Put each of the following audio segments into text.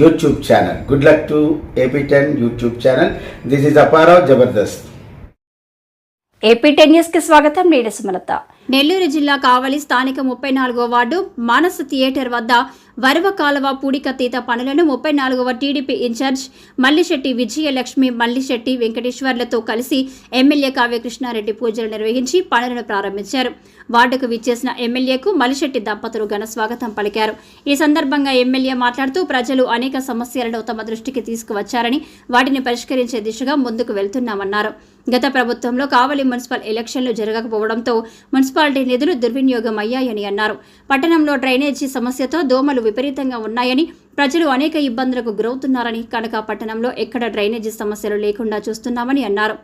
YouTube channel good luck to AP ten YouTube channel this is Apparao Jabardasth AP ten న్యూస్కి స్వాగతం. నేను సుమలత. నెల్లూరు జిల్లా కావలి స్థానిక ముప్పై నాలుగో వార్డు మానస థియేటర్ వద్ద వరవ కాలువ పూడికతీత పనులను ముప్పై నాలుగవ TDP in charge Mallisetti Vijayalakshmi Mallisetti వెంకటేశ్వర్లతో కలిసి ఎమ్మెల్యే కావ్యకృష్ణారెడ్డి పూజలు నిర్వహించి పనులను ప్రారంభించారు. వార్డుకు విచ్చేసిన ఎమ్మెల్యేకు మల్లిశెట్టి దంపతులు ఘన స్వాగతం పలికారు. ఈ సందర్భంగా ఎమ్మెల్యే మాట్లాడుతూ ప్రజలు అనేక సమస్యలను తమ దృష్టికి తీసుకువచ్చారని వాటిని పరిష్కరించే దిశగా ముందుకు వెళ్తున్నామన్నారు. గత ప్రభుత్వంలో కావలి మున్సిపల్ ఎలక్షన్లు జరగకపోవడంతో మున్సిపాలిటీ నిధులు దుర్వినియోగం అయ్యాయని అన్నారు. పట్టణంలో డ్రైనేజీ సమస్యతో దోమలు విపరీతంగా ఉన్నాయని ప్రజలు అనేక ఇబ్బందులకు గురవుతున్నారని కనుక పట్టణంలో ఎక్కడ డ్రైనేజీ సమస్యలు లేకుండా చూస్తున్నామని అన్నారు.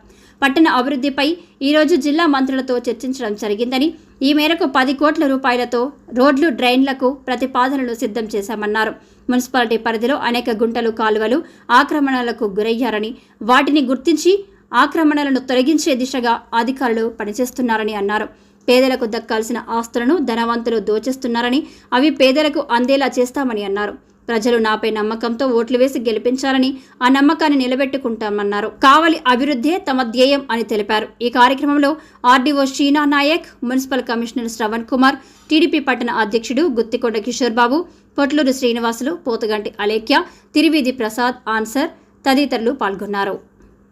పట్టణ అభివృద్ధిపై ఈరోజు జిల్లా మంత్రులతో చర్చించడం జరిగిందని ఈ మేరకు పది కోట్ల రూపాయలతో రోడ్లు డ్రైన్లకు ప్రతిపాదనలు సిద్ధం చేశామన్నారు. మున్సిపాలిటీ పరిధిలో అనేక గుంటలు కాలువలు ఆక్రమణలకు గురయ్యారని వాటిని గుర్తించి ఆక్రమణలను తొలగించే దిశగా అధికారులు పనిచేస్తున్నారని అన్నారు. పేదలకు దక్కాల్సిన ఆస్తులను ధనవంతులు దోచేస్తున్నారని అవి పేదలకు అందేలా చేస్తామని అన్నారు. ప్రజలు నాపై నమ్మకంతో ఓట్లు వేసి గెలిపించాలని ఆ నమ్మకాన్ని నిలబెట్టుకుంటామన్నారు. కావలి అభివృద్ధే తమ ధ్యేయం అని తెలిపారు. ఈ కార్యక్రమంలో RDO Sheena Nayak municipal commissioner Shravan Kumar TDP పట్టణ అధ్యక్షుడు గుత్తికొండ కిషోర్ బాబు పొట్లూరు శ్రీనివాసులు పోతగంటి అలేఖ్య తిరివీధి ప్రసాద్ ఆన్సర్ తదితరులు పాల్గొన్నారు.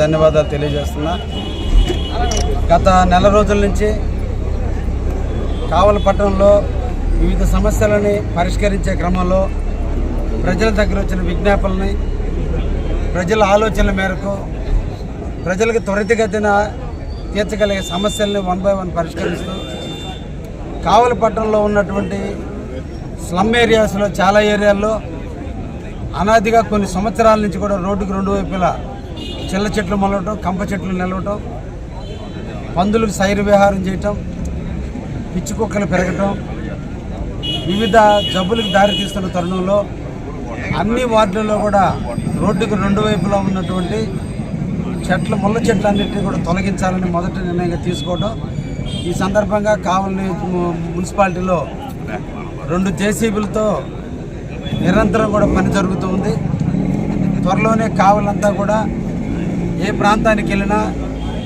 ధన్యవాదాలు తెలియజేస్తున్నా. గత నెల రోజుల నుంచి కావలపట్నంలో వివిధ సమస్యలని పరిష్కరించే క్రమంలో ప్రజల దగ్గర వచ్చిన విజ్ఞాపనని ప్రజల ఆలోచనల మేరకు ప్రజలకు త్వరితగతిన తీర్చగలిగే సమస్యల్ని వన్ బై వన్ పరిష్కరిస్తూ కావలపట్నంలో ఉన్నటువంటి స్లమ్ ఏరియాస్లో చాలా ఏరియాల్లో అనాదిగా కొన్ని సంవత్సరాల నుంచి కూడా రోడ్డుకు రెండు వైపులా చిల్ల చెట్లు మొలవటం కంప చెట్లు నిలవటం పందులకు సైరు విహారం చేయటం పిచ్చి కుక్కలు పెరగటం వివిధ జబ్బులకు దారితీస్తున్న తరుణంలో అన్ని వార్డులలో కూడా రోడ్డుకు రెండు వైపులా ఉన్నటువంటి చెట్ల ముళ్ళ చెట్లు అన్నింటినీ కూడా తొలగించాలని మొదటి నిర్ణయంగా తీసుకోవడం. ఈ సందర్భంగా కావలి మున్సిపాలిటీలో రెండు జేసీబీలతో నిరంతరం కూడా పని జరుగుతూ ఉంది. త్వరలోనే కావలంతా కూడా ఏ ప్రాంతానికి వెళ్ళినా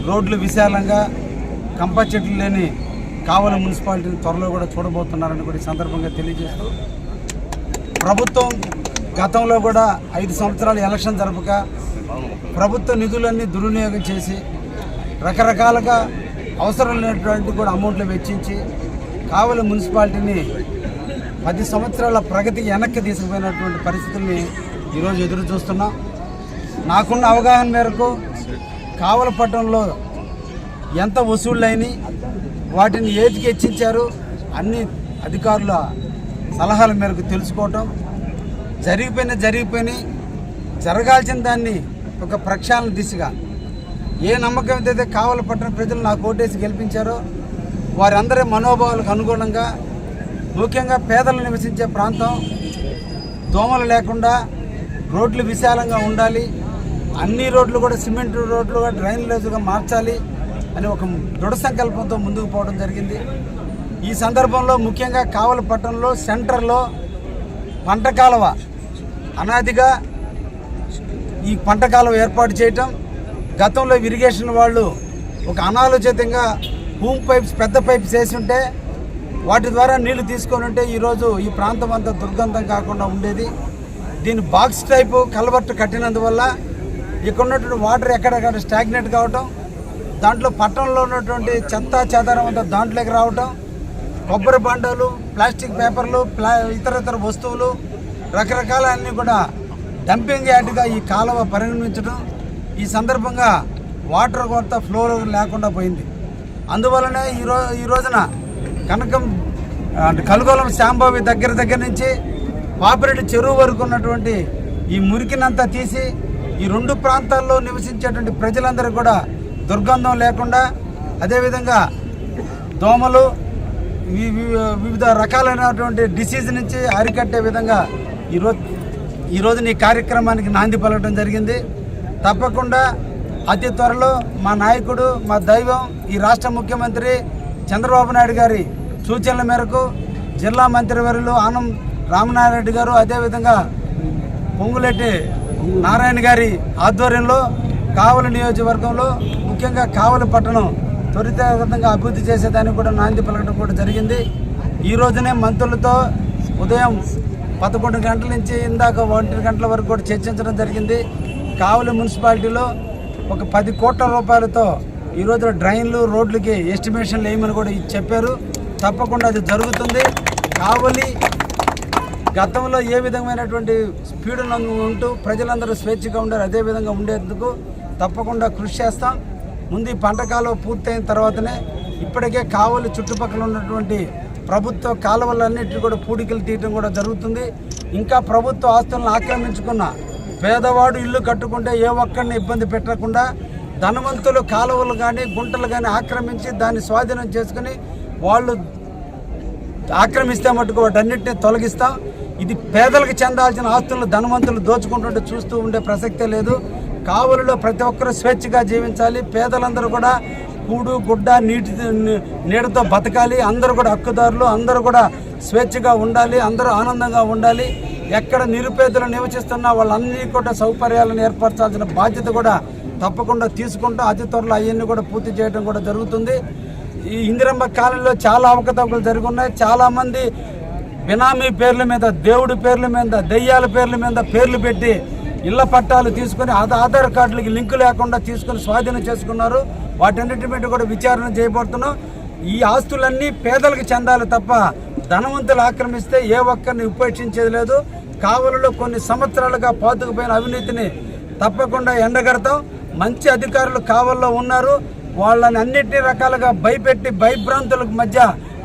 రోడ్లు విశాలంగా కంప చెట్లు లేని కావల మున్సిపాలిటీని త్వరలో కూడా చూడబోతున్నారని కూడా ఈ సందర్భంగా తెలియజేస్తూ ప్రభుత్వం గతంలో కూడా ఐదు సంవత్సరాలు ఎలక్షన్ జరపక ప్రభుత్వ నిధులన్నీ దుర్వినియోగం చేసి రకరకాలుగా అవసరం లేనటువంటి కూడా అమౌంట్లు వెచ్చించి కావలి మున్సిపాలిటీని పది సంవత్సరాల ప్రగతికి వెనక్కి తీసుకుపోయినటువంటి పరిస్థితుల్ని ఈరోజు ఎదురు చూస్తున్నాం నాకున్న అవగాహన మేరకు కావలపట్నంలో ఎంత వసూళ్ళైని వాటిని ఏదికి హెచ్చించారు అన్ని అధికారుల సలహాల మేరకు తెలుసుకోవటం. జరిగిపోయిన జరిగిపోయినాయి జరగాల్సిన దాన్ని ఒక ప్రక్షాళన దిశగా ఏ నమ్మకం అయితే కావలపట్నం ప్రజలు నాకు ఓటేసి గెలిపించారో వారందరి మనోభావాలకు అనుగుణంగా ముఖ్యంగా పేదలు నివసించే ప్రాంతం దోమలు లేకుండా రోడ్లు విశాలంగా ఉండాలి. అన్ని రోడ్లు కూడా సిమెంట్ రోడ్లుగా డ్రైన్లేజ్గా మార్చాలి అని ఒక దృఢ సంకల్పంతో ముందుకు పోవడం జరిగింది. ఈ సందర్భంలో ముఖ్యంగా కావలపట్నంలో సెంటర్లో పంట కాలువ అనాదిగా ఈ పంట కాలువ ఏర్పాటు చేయటం గతంలో ఇరిగేషన్ వాళ్ళు ఒక అనాలోచితంగా హూమ్ పైప్స్ పెద్ద పైప్స్ వేసి ఉంటే వాటి ద్వారా నీళ్ళు తీసుకొని ఉంటే ఈరోజు ఈ ప్రాంతం అంతా దుర్గంధం కాకుండా ఉండేది. దీని బాక్స్ టైపు కలవర్ట్ కట్టినందువల్ల ఇక్కడ ఉన్నటువంటి వాటర్ ఎక్కడెక్కడ స్టాగ్నెట్ కావటం దాంట్లో పట్టణంలో ఉన్నటువంటి చెత్త చెదారం అంతా దాంట్లోకి రావటం కొబ్బరి బండలు ప్లాస్టిక్ పేపర్లు ప్లా ఇతరితర వస్తువులు రకరకాల అన్నీ కూడా డంపింగ్ యార్డ్గా ఈ కాలువ పరిగణించడం ఈ సందర్భంగా వాటర్ కొత్త ఫ్లో లేకుండా పోయింది. అందువలనే ఈరో ఈ రోజున కనకం అంటే కలుగోలం శాంబావి దగ్గర దగ్గర నుంచి పాపిరెడ్డి చెరువు వరకు ఉన్నటువంటి ఈ మురికినంతా తీసి ఈ రెండు ప్రాంతాల్లో నివసించేటువంటి ప్రజలందరూ కూడా దుర్గంధం లేకుండా అదేవిధంగా దోమలు వివిధ రకాలైనటువంటి డిసీజ్ నుంచి అరికట్టే విధంగా ఈరోజు ఈరోజు నీ కార్యక్రమానికి నాంది పలకడం జరిగింది. తప్పకుండా అతి త్వరలో మా నాయకుడు మా దైవం ఈ రాష్ట్ర ముఖ్యమంత్రి చంద్రబాబు నాయుడు గారి సూచనల మేరకు జిల్లా మంత్రివర్యులు ఆనం రామనారాయణ గారు అదేవిధంగా పొంగులెట్టి నారాయణ గారి ఆధ్వర్యంలో కావలి నియోజకవర్గంలో ముఖ్యంగా కావలి పట్టణం త్వరితగతంగా అభివృద్ధి చేసేదానికి కూడా నాంది పలకడం కూడా జరిగింది. ఈ రోజునే మంత్రులతో ఉదయం పదకొండు గంటల నుంచి ఇందాక ఒంటి గంటల వరకు కూడా చర్చించడం జరిగింది. కావలి మున్సిపాలిటీలో ఒక పది కోట్ల రూపాయలతో ఈరోజు డ్రైన్లు రోడ్లకి ఎస్టిమేషన్లు వేయమని కూడా చెప్పారు. తప్పకుండా అది జరుగుతుంది. కావలి గతంలో ఏ విధమైనటువంటి స్పీడ్ ఉంటూ ప్రజలందరూ స్వేచ్ఛగా ఉండరు అదే విధంగా ఉండేందుకు తప్పకుండా కృషి చేస్తాం. ముందు ఈ పంట కాలువ పూర్తయిన తర్వాతనే ఇప్పటికే కావలి చుట్టుపక్కల ఉన్నటువంటి ప్రభుత్వ కాలువలన్నింటినీ కూడా పూడికలు తీయటం కూడా జరుగుతుంది. ఇంకా ప్రభుత్వ ఆస్తులను ఆక్రమించుకున్న పేదవాడు ఇల్లు కట్టుకుంటే ఏ ఒక్కరిని ఇబ్బంది పెట్టకుండా ధనవంతులు కాలువలు కానీ గుంటలు కానీ ఆక్రమించి దాన్ని స్వాధీనం చేసుకుని వాళ్ళు ఆక్రమిస్తే మటుకు వాటన్నిటిని తొలగిస్తాం. ఇది పేదలకు చెందాల్సిన ఆస్తులను ధనవంతులు దోచుకుంటుంటే చూస్తూ ఉండే ప్రసక్తే లేదు. కావలిలో ప్రతి ఒక్కరూ స్వేచ్ఛగా జీవించాలి. పేదలందరూ కూడా కూడు గుడ్డ నీటి నీడతో బతకాలి. అందరూ కూడా హక్కుదారులు అందరూ కూడా స్వేచ్ఛగా ఉండాలి. అందరూ ఆనందంగా ఉండాలి. ఎక్కడ నిరుపేదలు నివసిస్తున్నా వాళ్ళందరికీ కూడా సౌకర్యాలను ఏర్పరచాల్సిన బాధ్యత కూడా తప్పకుండా తీసుకుంటూ అతి త్వరలో అవన్నీ కూడా పూర్తి చేయడం కూడా జరుగుతుంది. ఈ ఇందిరమ్మ కాలంలో చాలా అవకతవకలు జరుగున్నాయి. చాలామంది బినామీ పేర్ల మీద దేవుడి పేర్ల మీద దెయ్యాల పేర్ల మీద పేర్లు పెట్టి ఇళ్ళ పట్టాలు తీసుకొని ఆధార్ కార్డులకి లింకు లేకుండా తీసుకొని స్వాధీనం చేసుకున్నారు. వాటన్నిటి మీద కూడా విచారణ చేయబడుతున్నాం. ఈ ఆస్తులన్నీ పేదలకు చెందాలి తప్ప ధనవంతులు ఆక్రమిస్తే ఏ ఒక్కరిని ఉపేక్షించేది లేదు. కావలలో కొన్ని సంవత్సరాలుగా పాతుకుపోయిన అవినీతిని తప్పకుండా ఎండగడతాం. మంచి అధికారులు కావల్లో ఉన్నారు. వాళ్ళని అన్నిటి రకాలుగా భయపెట్టి భయభ్రాంతులకు మధ్య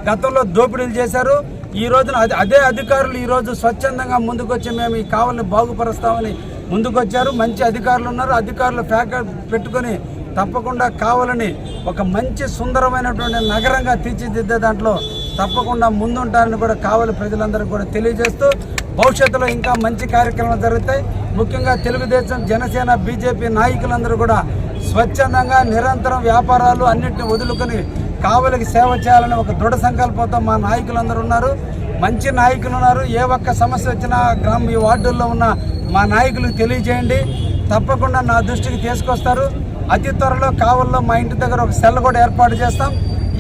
గతంలో దోపిడీలు చేశారు. ఈ రోజున అదే అదే అధికారులు ఈరోజు స్వచ్ఛందంగా ముందుకొచ్చి మేము ఈ కావల్ని బాగుపరుస్తామని ముందుకొచ్చారు. మంచి అధికారులు ఉన్నారు. అధికారులు ప్యాకెట్ పెట్టుకొని తప్పకుండా కావాలని ఒక మంచి సుందరమైనటువంటి నగరంగా తీర్చిదిద్దే దాంట్లో తప్పకుండా ముందుంటారని కూడా కావాలి ప్రజలందరికీ కూడా తెలియజేస్తూ భవిష్యత్తులో ఇంకా మంచి కార్యక్రమాలు జరుగుతాయి. ముఖ్యంగా తెలుగుదేశం జనసేన బీజేపీ నాయకులందరూ కూడా స్వచ్ఛందంగా నిరంతరం వ్యాపారాలు అన్నింటిని వదులుకొని కావలికి సేవ చేయాలని ఒక దృఢ సంకల్పంతో మా నాయకులందరూ ఉన్నారు. మంచి నాయకులు ఉన్నారు. ఏ ఒక్క సమస్య వచ్చినా గ్రామ ఈ వార్డుల్లో ఉన్న మా నాయకులకు తెలియజేయండి. తప్పకుండా నా దృష్టికి తీసుకొస్తారు. అతి త్వరలో కావల్లో మా ఇంటి దగ్గర ఒక సెల్ కూడా ఏర్పాటు చేస్తాం.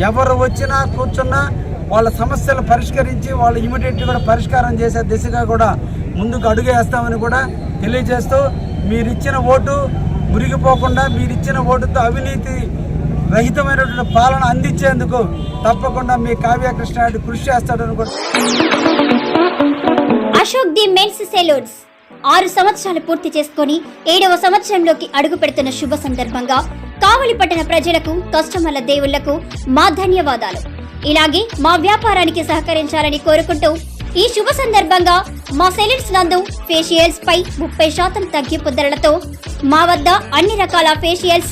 ఎవరు వచ్చినా కూర్చున్నా వాళ్ళ సమస్యలు పరిష్కరించి వాళ్ళు ఇమీడియట్గా కూడా పరిష్కారం చేసే దిశగా కూడా ముందుకు అడుగేస్తామని కూడా తెలియజేస్తూ మీరిచ్చిన ఓటు మురిగిపోకుండా మీరిచ్చిన ఓటుతో అవినీతి రహితమైనటువంటి పాలన అందించేందుకు తప్పకుండా మీ కావ్య కృష్ణారెడ్డి కృషి చేస్తాడని అశోక్ ది మెన్స్ సెలూన్స్. ఆరు సంవత్సరాలు పూర్తి చేసుకొని ఏడవ సంవత్సరంలోకి అడుగు పెడుతున్న శుభ సందర్భంగా కావలి పట్టణ ప్రజలకు కస్టమర్ల దేవుళ్ళకు మా ధన్యవాదాలు. ఇలాగే మా వ్యాపారానికి సహకరించాలని కోరుకుంటూ ఈ శుభ సందర్భంగా మా సెలూన్స్ నందు ఫేషియల్స్ పై ముప్పై శాతం తగ్గింపు ధరలతో మా వద్ద అన్ని రకాల ఫేషియల్స్